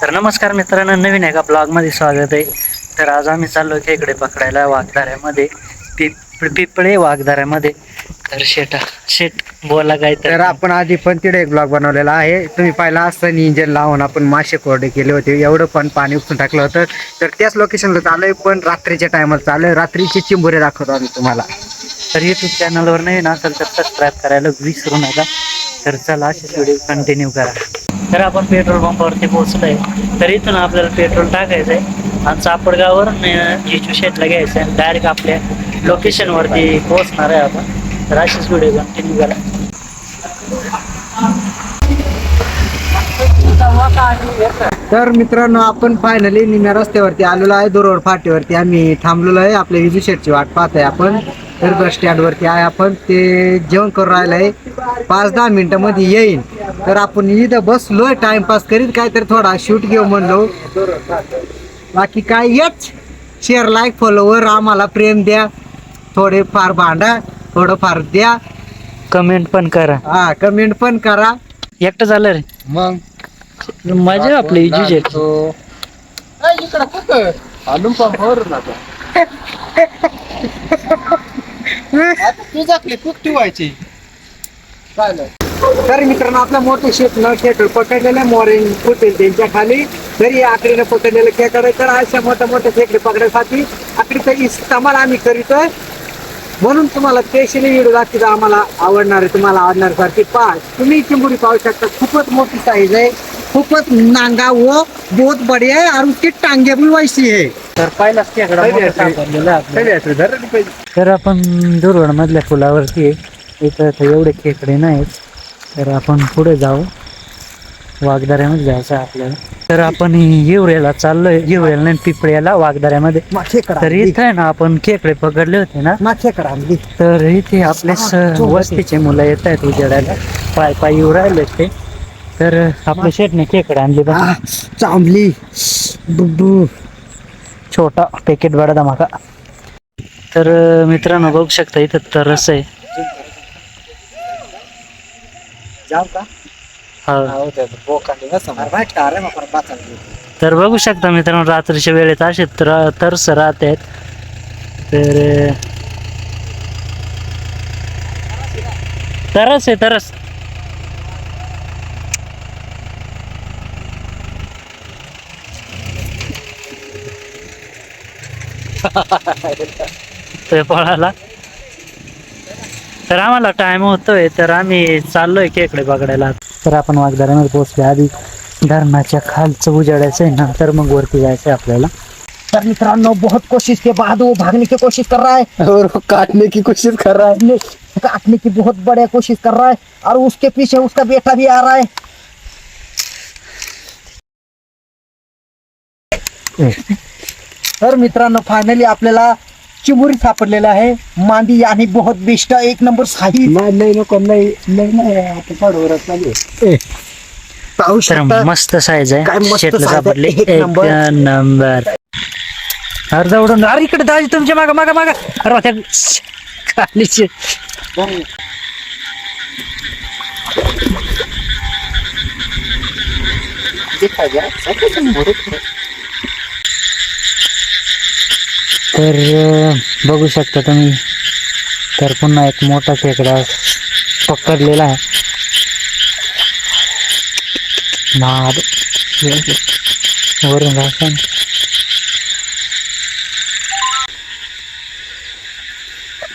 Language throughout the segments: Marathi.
तर नमस्कार मित्रांनो नवीन एका ब्लॉगमध्ये स्वागत आहे. तर आज आम्ही चाललो खेकडे पकडायला वाघदाऱ्यामध्ये पिप पिपळे वाघदाऱ्यामध्ये. तर शेटा शेट बोला काय तर. आपण आधी पण तिथे एक ब्लॉग बनवलेला आहे. तुम्ही पाहिला असताना इंजन लावून आपण मासे कोरडे केले होते. एवढं पण पाणी उपसून टाकलं होतं. तर त्याच लोकेशनला चालू पण रात्रीच्या टायमाला चालू आहे. रात्रीचे चिंबुरे दाखवतो आम्ही तुम्हाला. तर युट्यूब चॅनलवर नवीन असेल तर सबस्क्राईब करायला विसरू नका. तर चला असेच व्हिडिओ कंटिन्यू करा. तर आपण पेट्रोल पंपावरती पोहोचलोय. तर इथून आपल्याला पेट्रोल टाकायचं आहे आणि चापडगावर जिजू शेटला घ्यायचं आहे डायरेक्ट आपल्या लोकेशनवरती पोहोचणार आहे आपण. तर अशीच व्हिडिओ कंटिन्यू करा. तर मित्रांनो आपण फायनली निम्या रस्त्यावरती आलेलो आहे दोरोड फाटीवरती. आम्ही थांबलेलो आहे. आपल्या विजू शेटची वाट पाहत आहे आपण. तर बस स्टँडवरती आहे आपण. ते जेवण करून राहिलं आहे पाच दहा मिनटामध्ये येईन. तर आपण इथं बसलोय टाइमपास करीत काय तर थोडा शूट घेऊ म्हणलो. बाकी काय येच शेअर लाईक फॉलोवर आम्हाला प्रेम द्या. थोडे फार भांडा थोडं फार द्या. कमेंट पण करा. हा कमेंट पण करा. एकटं झालं रे. मग? मजा आपली विजू शेट तर मित्रांनो आपल्या मोठे शेत न खेळ पकडलेल्या मोरेन फुटेल त्यांच्या खाली. तरी आकडीनं पकडलेलं खेकडे तर अशा मोठ्या मोठ्या खेकडे पकडण्यासाठी आकडीचा इस्तेमाल आम्ही करीतोय. म्हणून तुम्हाला स्पेशली व्हिडिओ दाखवतो आम्हाला आवडणार आहे तुम्हाला आवडणार सारखी पहा तुम्ही चिंबुरी पाहू शकता खूपच मोठी साईज आहे खूपच नांगा व बहुत बढिया आहे और उसकी टांगे भी वैसी है तर पहिलाच पहिली आहे. तर आपण दुर्वड मधल्या फुलावरती आहे. इथं एवढे खेकडे नाहीत. तर आपण पुढे जाऊ. वाघदाऱ्यामध्ये जायचं आपल्याला. तर आपण येवऱ्याला चाललोय. येवऱ्याला नाही पिपळ्याला वाघदाऱ्यामध्ये. खेकडा तर इथं आहे ना आपण खेकडे पकडले होते ना. मा खेकडा आणली तर इथे आपले स- वस्तीचे मुलं येत आहेत उजेडायला. पाय पाय येऊ राहिले ते. तर आपल्या शेटने खेकडे आणले बघ. चांबली. बुब्बू. छोटा पॅकेट बडा धमाका. तर मित्रांनो बघू शकता इथं तरस आहे. जाऊ का? हा. तर तर बघू शकता मित्रांनो रात्रीच्या वेळेत असे तर तरस राहत आहेत. तर तरस आहे तरस. ते पळाला. तर आम्हाला टाइम होतोय तर आम्ही चाललोय खेकडे पकडायला. तर आपण वागदारामध्ये पोहोचले. आधी धरणाच्या खालचं उजाडायचं आहे नंतर मग वरती जायचं आहे आपल्याला. तर मित्रांनो बहुत कोशिश के बाद वो भागने की कोशिश कर रहा है. और वो काटने की कोशिश कर रहा है। काटने की बहुत बढ़िया कोशिश कर रहा है और उसके पीछे उसका बेटा भी आ रहा है। तर मित्रांनो फायनली आपल्याला चिमुरी सापडलेला आहे. मांदी आणि बहुत बेस्ट एक नंबर साईज नाही नको नाही नाही पाहू तर शकता? मस्त साईज काय आहे मस्त शेतलं size आहे. सापडले. एक एक नंबर. नंबर. अर्धा उडून अरे इकडे दाजी तुमच्या मागा मागा मागा. अरे त्या खालीचे तर बघू शकता तुम्ही. तर पुन्हा एक मोठा खेकडा पकडलेला आहे. नाद. वरून जायचं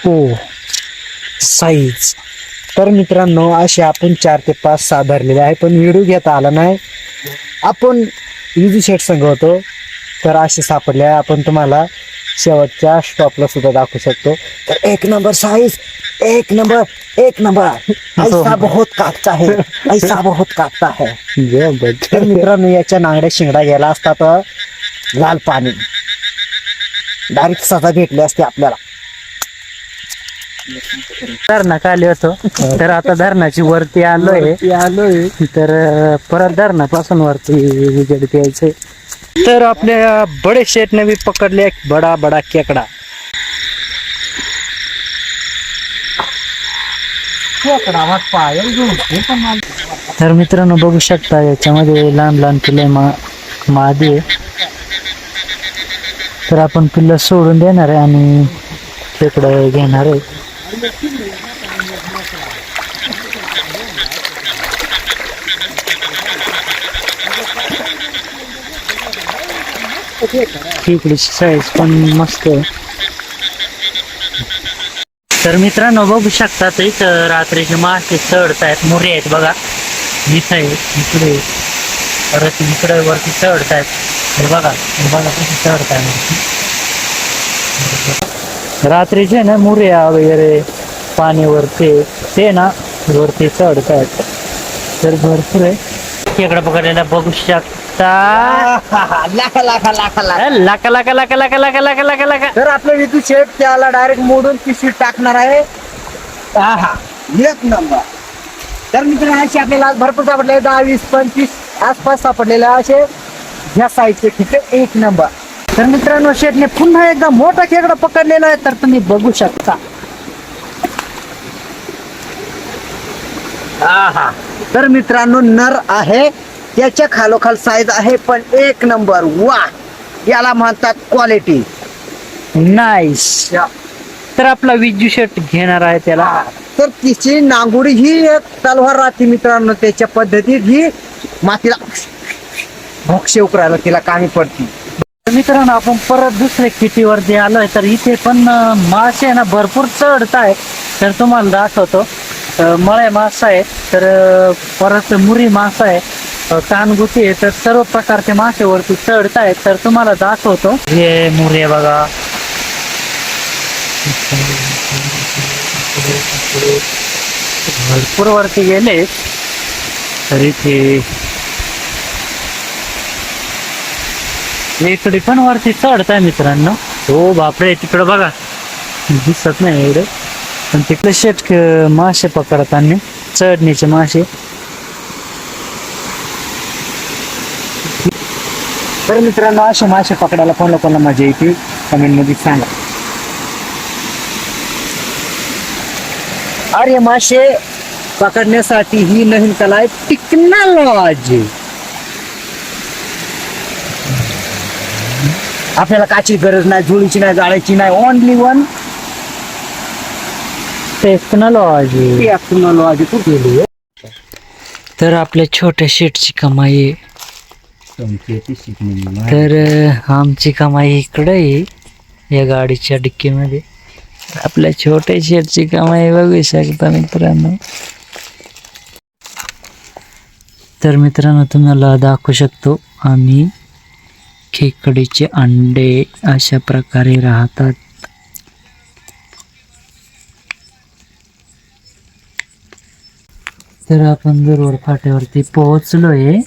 ओ साईज तर मित्रांनो असे आपण चार ते पाच सात धरलेले आहे पण व्हिडिओ घेता आला नाही. आपण इझी शेट संघ होतो. तर असे सापडले आहे. आपण तुम्हाला शेवटच्या स्टॉपला सुद्धा दाखवू शकतो. तर एक नंबर साईज एक नंबर एक नंबर ऐसा बहुत काटता है ऐसा बहुत काटता है. तर मित्रांनो याच्या नांगड्या शिंगडा गेला असता तर लाल पाणी. डायरेक्ट सजा भेटली असते आपल्याला. धरणा खाली होतो. तर आता धरणाची वरती आलोय. आलोय. तर परत धरणापासून वरती उजेड यायचंय तर आपल्या बडे शेटने बी पकडले बडा बडा केकडा. तर मित्रांनो बघू शकता याच्यामध्ये लहान लहान पिले मा मादी आहे. तर आपण पिल्लं सोडून देणार आहे आणि तिकडं घेणार आहे. खेकडीची साईज पण मस्त आहे. तर मित्रांनो बघू शकता इथं रात्रीचे मासे चढत आहेत मुरे आहेत बघा. इथं आहे इकडे परत इकडे वरती चढत आहेत हे बघा हे बघा कसे चढत आहे रात्रीचे ना मुरे वगैरे. पाणीवरती ते ना वरती चढत आहेत तर भरपूर आहे. खेकडा पकडलेला बघू शकता. लाखा लाखा लाखा लाखा. लाका लाका लाका लाका लाका लाका लाका लाका तर आपलं विद्युत शेट त्याला डायरेक्ट मोडून पिशवी टाकणार आहे. एक नंबर तर मित्रांनो असे आपल्याला आज भरपूर सापडले. दहा वीस पंचवीस आसपास सापडलेले असे ह्या साईजचे ठिके एक नंबर तर मित्रांनो शेटने पुन्हा एकदा मोठा खेकडा पकडलेला आहे तर तुम्ही बघू शकता. आहा. तर मित्रांनो नर आहे त्याच्या खालोखाल साईज आहे पण एक नंबर वा. याला म्हणतात क्वालिटी नाईस तर आपला विजू शर्ट घेणार आहे त्याला. तर तिची नांगुडी ही एक तलवार राहते मित्रांनो त्याच्या पद्धतीत ही मातीला भोक्ष उकरायला तिला कामी पडती. तर मित्रांनो आपण परत दुसऱ्या किटीवरती आलोय तर इथे पण अं, मासे ना भरपूर चढत आहे तर तुम्हाला दाखवतो. अं, मळे मासा आहे तर परत मुरी मासा आहे कानगुती आहे तर सर्व प्रकारचे मासे वरती चढत आहेत तर तुम्हाला दाखवतो. हे मुरे बघा. भरपूर वरती गेले. तर इथे इकडे पण वरती चढत आहे मित्रांनो. हो बापरे तिकडं बघा. दिसत नाही एवढे. पण तिकडे शेट मासे पकडताना चढणीचे मासे. तर मित्रांनो असे मासे पकडायला कोणा कोणा मजा येते? कमेंटमध्ये सांगा. अरे मासे पकडण्यासाठी ही नवीन कला आहे टेक्नॉलॉजी. आपल्याला काची गरज नाही जुळीची नाही जाळायची नाही ओनली वन टेक्नॉलॉजी. टेक्नॉलॉजी तू गेली तर आपल्या छोट्या शेटची कमाई आहे. तर अं, आमची कमाई इकडे आहे या गाडीच्या डिक्कीमध्ये. आपल्या छोट्या शेटची कमाई बघू शकता मित्रांनो. तर मित्रांनो तुम्हाला दाखवू शकतो आम्ही खेकडीचे अंडे अशा प्रकारे राहतात. तर आपण दरवर फाट्यावरती पोहोचलोय.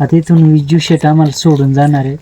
आता इथून विजू शेट आम्हाला सोडून जाणार आहे.